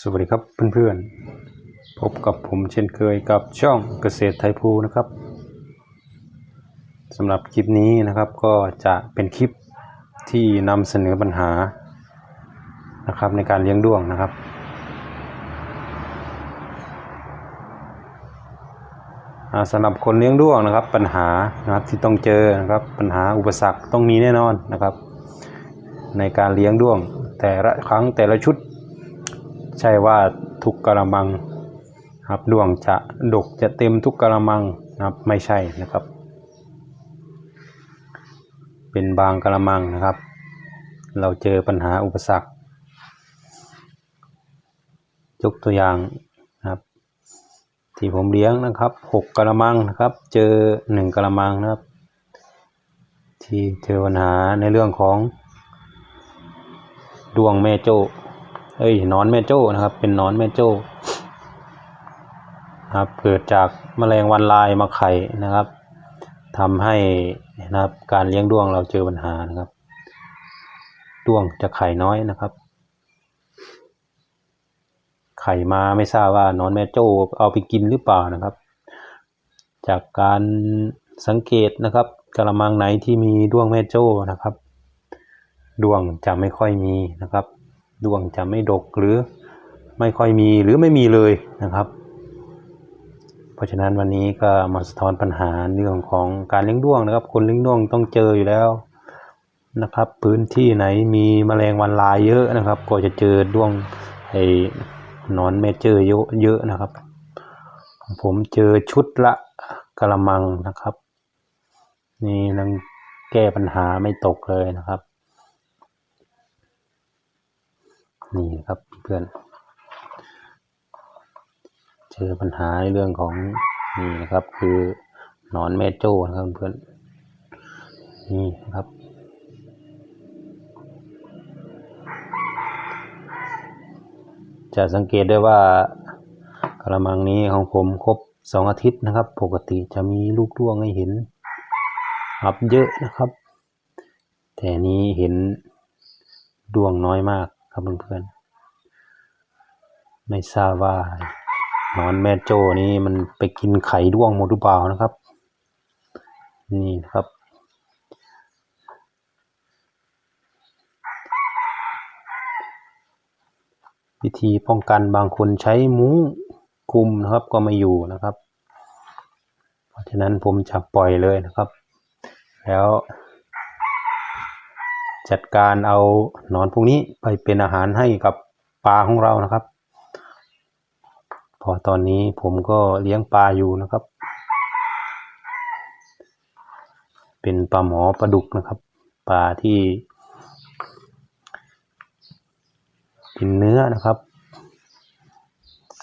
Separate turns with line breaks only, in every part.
สวัสดีครับเพื่อนๆ พบกับผมเช่นเคยกับช่องเกษตรไทยภูนะครับสำหรับคลิปนี้นะครับก็จะเป็นคลิปที่นำเสนอปัญหานะครับในการเลี้ยงด้วงนะครับ สำหรับคนเลี้ยงด้วงนะครับ ปัญหานะครับที่ต้องเจอนะครับปัญหาอุปสรรคต้องมีแน่นอนนะครับ ในการเลี้ยงด้วงแต่ละครั้งแต่ละชุด ใช่ว่าทุกกระมังครับดวงจะดกจะเต็มทุกกระมังนะครับไม่ใช่นะครับ เป็นบางกระมังนะครับ เราเจอปัญหาอุปสรรคยกตัวอย่างนะครับ ที่ผมเลี้ยงนะครับหกกระมังนะครับ เจอหนึ่งกระมังนะครับ ที่เจอปัญหาในเรื่องของดวงแม่โจ้ เอ้ยหนอนแม่โจ้นะครับ เป็นหนอนแม่โจ้ครับเกิดจากแมลงวันลายมาไข่นะครับทำให้นะครับการเลี้ยงด้วงเราเจอปัญหานะครับ ด้วงจะไข่น้อยนะครับ ไข่มาไม่ทราบว่าหนอนแม่โจ้เอาไปกินหรือเปล่านะครับ จากการสังเกตนะครับกระมังไหนที่มีด้วงแม่โจ้นะครับด้วงจะไม่ค่อยมีนะครับ ดวงจะไม่ดกหรือไม่ค่อยมีหรือไม่มีเลยนะครับ เพราะฉะนั้นวันนี้ก็มาสะท้อนปัญหาเรื่องของการเลี้ยงด้วงนะครับ คนเลี้ยงด้วงต้องเจออยู่แล้วนะครับ พื้นที่ไหนมีแมลงวันลายเยอะนะครับ ก็จะเจอด้วงไอ้หนอนเมเจอร์เยอะเยอะนะครับ ผมเจอชุดละกระมังนะครับ นี่นังแก้ปัญหาไม่ตกเลยนะครับ นี่ครับเพื่อนเจอปัญหาในเรื่องของนี่นะครับ คือหนอนแม่โจ้นะครับเพื่อนนี่นะครับจะสังเกตได้ว่ากระมังนี้ของผมครบสองอาทิตย์นะครับ ปกติจะมีลูกด้วงให้เห็นครับเยอะนะครับ แต่นี้เห็นดวงน้อยมาก ครับเพื่อนๆไม่ทราบว่าหนอนแม่โจ้นี้มันไปกินไข่ด้วงหมดหรือเปล่านะครับ นี่ครับวิธีป้องกันบางคนใช้มุ้งคุมนะครับก็ไม่อยู่นะครับ เพราะฉะนั้นผมจะปล่อยเลยนะครับ แล้ว จัดการเอาหนอนพวกนี้ไปเป็นอาหารให้กับปลาของเรานะครับ พอตอนนี้ผมก็เลี้ยงปลาอยู่นะครับ เป็นปลาหมอปลาดุกนะครับ ปลาที่กินเนื้อนะครับ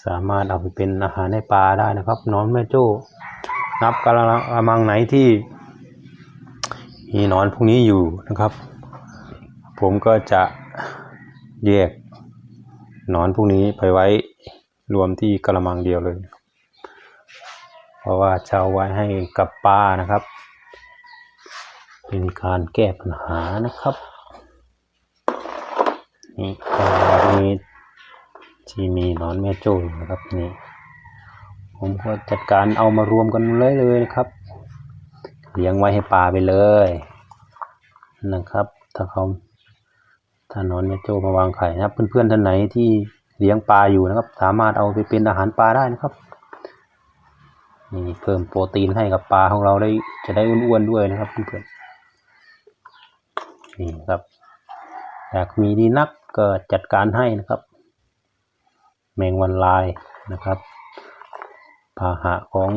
สามารถเอาไปเป็นอาหารให้ปลาได้นะครับหนอนแม่โจ้นับกระมังไหนที่มีหนอนพวกนี้อยู่นะครับ ผมก็จะแยกหนอนพวกนี้ไปไว้รวมที่กระมังเดียวเลย เพราะว่าจะเอาไว้ให้กับปลานะครับ เป็นการแก้ปัญหานะครับนี่กระมังนี้ที่มีหนอนแม่โจ้นะครับนี่ผมก็จัดการเอามารวมกันเลยเลยนะครับ เลี้ยงไว้ให้ปลาไปเลยนะครับ ถ้าเขา ถ้านอนแม่โจ้มาวางไข่นะครับ เพื่อนๆท่านไหนที่เลี้ยงปลาอยู่นะครับ สามารถเอาไปเป็นอาหารปลาได้นะครับนี่เพิ่มโปรตีนให้กับปลาของเราได้จะได้อ้วนๆด้วยนะครับเพื่อนๆนี่ครับอยากมีดีนักก็จัดการให้นะครับ แมงวันลายนะครับพาหะของ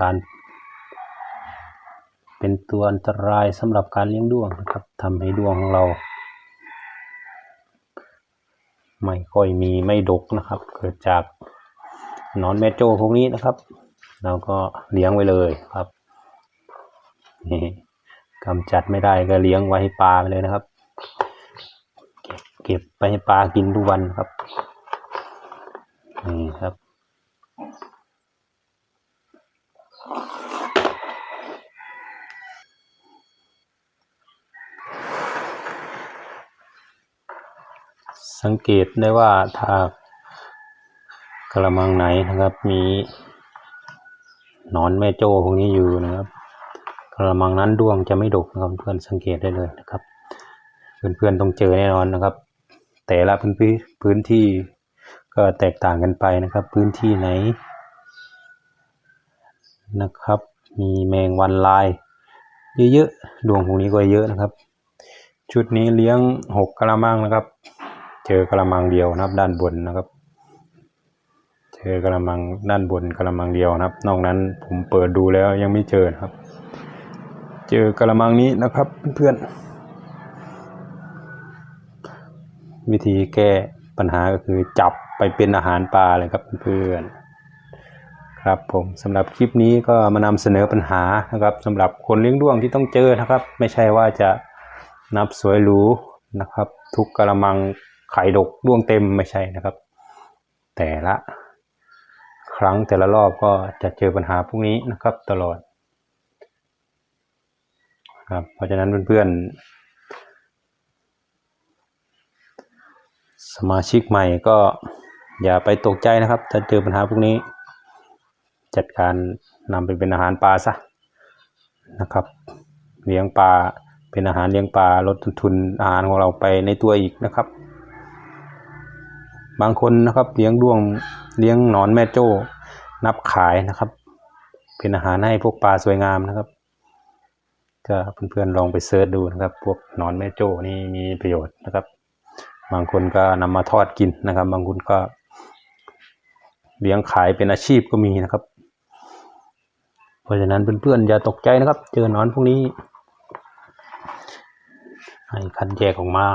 การ เป็นตัวอันตรายสำหรับการเลี้ยงด้วงนะครับทำให้ด้วงของเรา ไม่ค่อยมีไม่ดกนะครับ เกิดจากหนอนแม่โจพวกนี้นะครับ เราก็เลี้ยงไว้เลยครับนี่กำจัดไม่ได้ก็เลี้ยงไว้ให้ปลาไปเลยนะครับ เก็บไปให้ปลากินทุกวันครับนี่ครับ สังเกตได้ว่าถ้ากระมังไหนนะครับ มีนอนแม่โจ้พวกนี้อยู่นะครับกระมังนั้นดวงจะไม่ดกนะครับเพื่อนสังเกตได้เลยนะครับ เพื่อนๆต้องเจอแน่นอนนะครับ แต่ละพื้นที่พื้นที่ก็แตกต่างกันไปนะครับ พื้นที่ไหน นะครับ มีแมงวันลาย เยอะๆดวงพวกนี้ก็เยอะนะครับ ชุดนี้เลี้ยงหกกระมังนะครับ เจอกระมังเดียวนะครับ ด้านบนนะครับ เจอกระมังด้านบนกระมังเดียวนะครับ นอกนั้นผมเปิดดูแล้วยังไม่เจอครับ เจอกระมังนี้นะครับเพื่อนวิธีแก้ปัญหาก็คือจับไปเป็นอาหารปลาเลยครับเพื่อนครับผมสำหรับคลิปนี้ก็มานำเสนอปัญหานะครับสำหรับคนเลี้ยงด้วงที่ต้องเจอนะครับ ไม่ใช่ว่าจะนับสวยหรูนะครับ ทุกกระมัง ไข่ดกด้วงเต็มไม่ใช่นะครับ แต่ละ ครั้งแต่ละรอบก็จะเจอปัญหาพวกนี้นะครับตลอดครับเพราะฉะนั้นเพื่อนๆ สมาชิกใหม่ก็อย่าไปตกใจนะครับ ถ้าเจอปัญหาพวกนี้ จัดการนำไปเป็นอาหารปลาซะนะครับ เลี้ยงปลาเป็นอาหารเลี้ยงปลาลดต้นทุนอาหารของเราไปในตัวอีกนะครับ บางคนนะครับเลี้ยงด้วงเลี้ยงหนอนแม่โจ้ นับขายนะครับ เป็นอาหารให้พวกปลาสวยงามนะครับก็เพื่อนๆลองไปเสิร์ชดูนะครับ พวกหนอนแม่โจ้นี่มีประโยชน์นะครับ บางคนก็นำมาทอดกินนะครับ บางคนก็ เลี้ยงขายเป็นอาชีพก็มีนะครับ เพราะฉะนั้นเพื่อนๆอย่าตกใจนะครับ เจอหนอนพวกนี้ ให้คัดแยกออกมา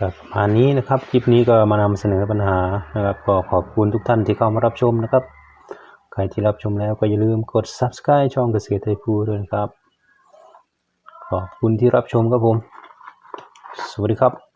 ครับประมาณนี้นะครับ คลิปนี้ก็มานำเสนอปัญหานะครับ ก็ขอบคุณทุกท่านที่เข้ามารับชมนะครับ ใครที่รับชมแล้วก็อย่าลืมกด subscribe ช่องเกษตรไทยภูด้วยนะครับ ขอบคุณที่รับชมครับผม สวัสดีครับ